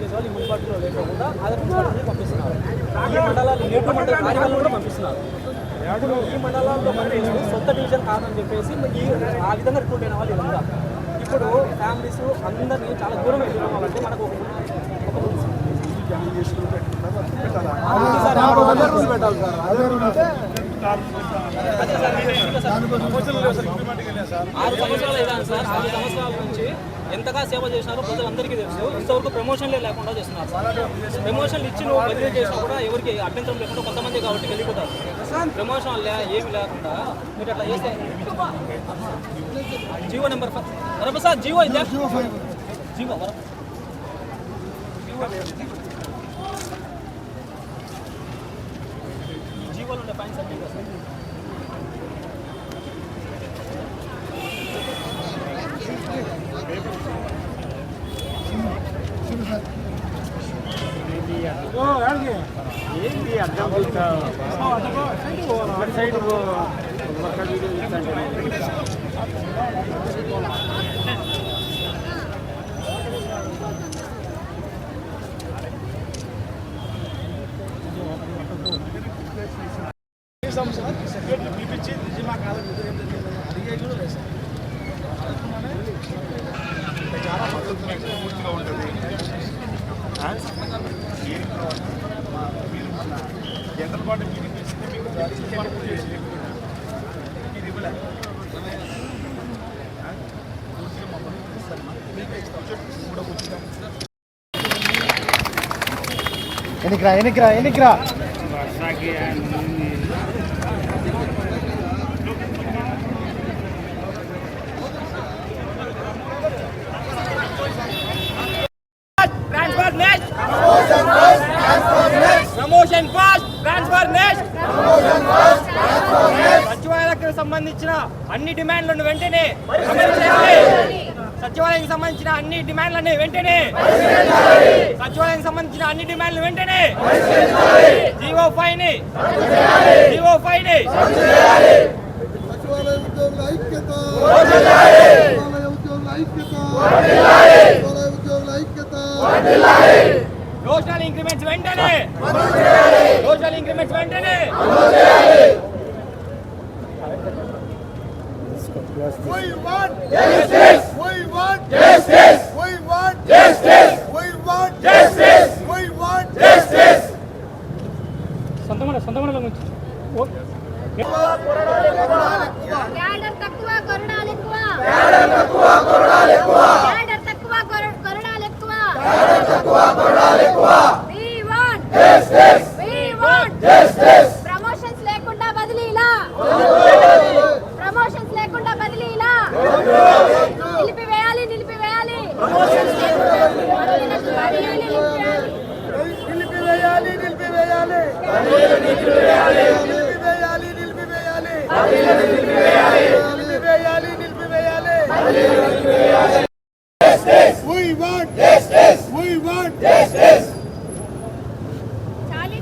చేసే వాళ్ళు ఈ మున్సిపాలిటీలో లేకుండా అదర్ మున్సిపాలిటీకి పంపిస్తున్నారు. ఈ మండలాలు నేటు మండల కార్యాలయం కూడా పంపిస్తున్నారు. ఇప్పుడు ఈ మండలాల్లో పనిచేస్తూ సొంత డివిజన్ కాదని చెప్పేసి ఈ ఆ విధంగా రిపోర్ట్ అయిన వాళ్ళు ఇలా ఇప్పుడు ఫ్యామిలీస్ అందరినీ చాలా దూరం వెళ్ళిన వాళ్ళంటే మనకు ఆరు సంవత్సరాలు అయినా సార్ ఆరు సంవత్సరాల నుంచి ఎంతగా సేవ చేసినారో ప్రజలందరికీ తెలుసు. ఇంతవరకు ప్రమోషన్లే లేకుండా చేస్తున్నారు. ప్రమోషన్లు ఇచ్చి నువ్వు బదిలీ చేసినా కూడా ఎవరికి అభ్యంతరం లేకుండా కొంతమంది కాబట్టి వెళ్ళిపోతారు. ప్రమోషన్ లే ఏమి లేకుండా మీరు అట్లా చేస్తే జియో నెంబర్ వరప సార్ జియో ఇదే? జియో వరప జీవోలు ఉండే కదా సార్ ఏంటి అర్థం సైడ్ ఒక పూర్తిగా ఉంటుంది పూర్తిగా ఇస్తారమ్మా. ఎనికిరా ఎనికిరా కూడా పూర్తిగా ఎన్నికరా ఎన్నికరా ఎన్నికరా వర్షాకి transfer next promotion fast transfer next సచివాలయాలకు సంబంధించిన అన్ని డిమాండ్లను వెంటనే సచివాలయానికి సంబంధించిన అన్ని డిమాండ్లని వెంటనే సచివాలయానికి సంబంధించిన అన్ని డిమాండ్లు వెంటనే జీవో ఫైవ్ని జీవో ఫైవ్ని సచివాలయ ఉద్యోగుల ఐక్యత!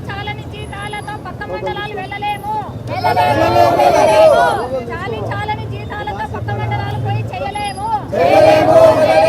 చాలని జీతాలతో పక్క మండలాలు వెళ్ళలేము. వెళ్ళలేము చాలి చాలని జీతాలతో పక్క మండలాలు పోయి చేయలేము. మా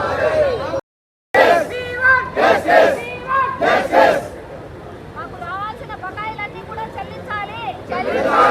Obrigado.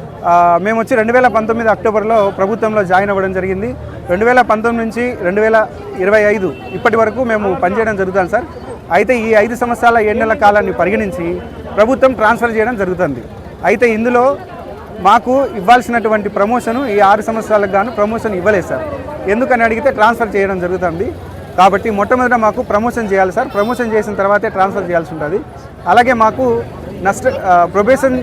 మేము వచ్చి రెండు వేల పంతొమ్మిది అక్టోబర్లో ప్రభుత్వంలో జాయిన్ అవ్వడం జరిగింది. రెండు వేల పంతొమ్మిది నుంచి రెండు వేల ఇరవై ఐదు ఇప్పటి వరకు మేము పనిచేయడం జరుగుతుంది సార్. అయితే ఈ ఐదు సంవత్సరాల ఏడు నెలల కాలాన్ని పరిగణించి ప్రభుత్వం ట్రాన్స్ఫర్ చేయడం జరుగుతుంది. అయితే ఇందులో మాకు ఇవ్వాల్సినటువంటి ప్రమోషన్ ఈ ఆరు సంవత్సరాలకు గాను ప్రమోషన్ ఇవ్వలేదు సార్. ఎందుకని అడిగితే ట్రాన్స్ఫర్ చేయడం జరుగుతుంది. కాబట్టి మొట్టమొదట మాకు ప్రమోషన్ చేయాలి సార్. ప్రమోషన్ చేసిన తర్వాతే ట్రాన్స్ఫర్ చేయాల్సి ఉంటుంది. అలాగే మాకు నష్ట ప్రొబేషన్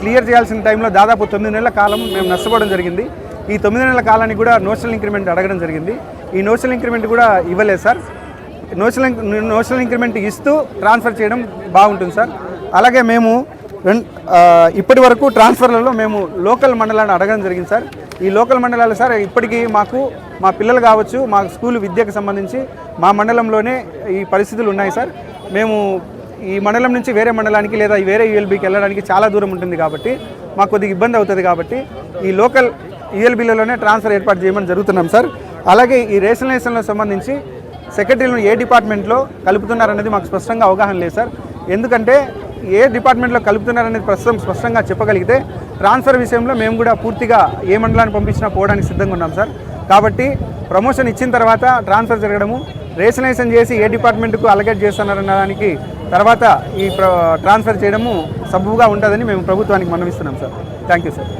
క్లియర్ చేయాల్సిన టైంలో దాదాపు తొమ్మిది నెలల కాలం మేము నష్టపోవడం జరిగింది. ఈ తొమ్మిది నెలల కాలానికి కూడా నోషనల్ ఇంక్రిమెంట్ అడగడం జరిగింది. ఈ నోషనల్ ఇంక్రిమెంట్ కూడా ఇవ్వలేదు సార్. నోషనల్ నోషనల్ ఇంక్రిమెంట్ ఇస్తూ ట్రాన్స్ఫర్ చేయడం బాగుంటుంది సార్. అలాగే మేము ఇప్పటి వరకు ట్రాన్స్ఫర్లలో మేము లోకల్ మండలాన్ని అడగడం జరిగింది సార్. ఈ లోకల్ మండలాలు సార్ ఇప్పటికీ మాకు మా పిల్లలు కావచ్చు మా స్కూల్ విద్యకు సంబంధించి మా మండలంలోనే ఈ పరిస్థితులు ఉన్నాయి సార్. మేము ఈ మండలం నుంచి వేరే మండలానికి లేదా వేరే యూఎల్బీకి వెళ్ళడానికి చాలా దూరం ఉంటుంది కాబట్టి మాకు కొద్దిగా ఇబ్బంది అవుతుంది కాబట్టి ఈ లోకల్ యూఎల్బీలలోనే ట్రాన్స్ఫర్ ఏర్పాటు చేయమని జరుగుతున్నాం సార్. అలాగే ఈ రేషనలైజేషన్లో సంబంధించి సెక్రటరీలను ఏ డిపార్ట్మెంట్లో కలుపుతున్నారనేది మాకు స్పష్టంగా అవగాహన లేదు సార్. ఎందుకంటే ఏ డిపార్ట్మెంట్లో కలుపుతున్నారనేది ప్రస్తుతం స్పష్టంగా చెప్పగలిగితే ట్రాన్స్ఫర్ విషయంలో మేము కూడా పూర్తిగా ఏ మండలాన్ని పంపించినా పోవడానికి సిద్ధంగా ఉన్నాం సార్. కాబట్టి ప్రమోషన్ ఇచ్చిన తర్వాత ట్రాన్స్ఫర్ జరగడము రేషనలైజేషన్ చేసి ఏ డిపార్ట్మెంట్కు అలగేట్ చేస్తున్నారన్న దానికి తర్వాత ఈ ప్ర- ట్రాన్స్ఫర్ చేయడము సబ్బుగా ఉంటుందని మేము ప్రభుత్వానికి మనవిస్తున్నాం సార్. Thank you sir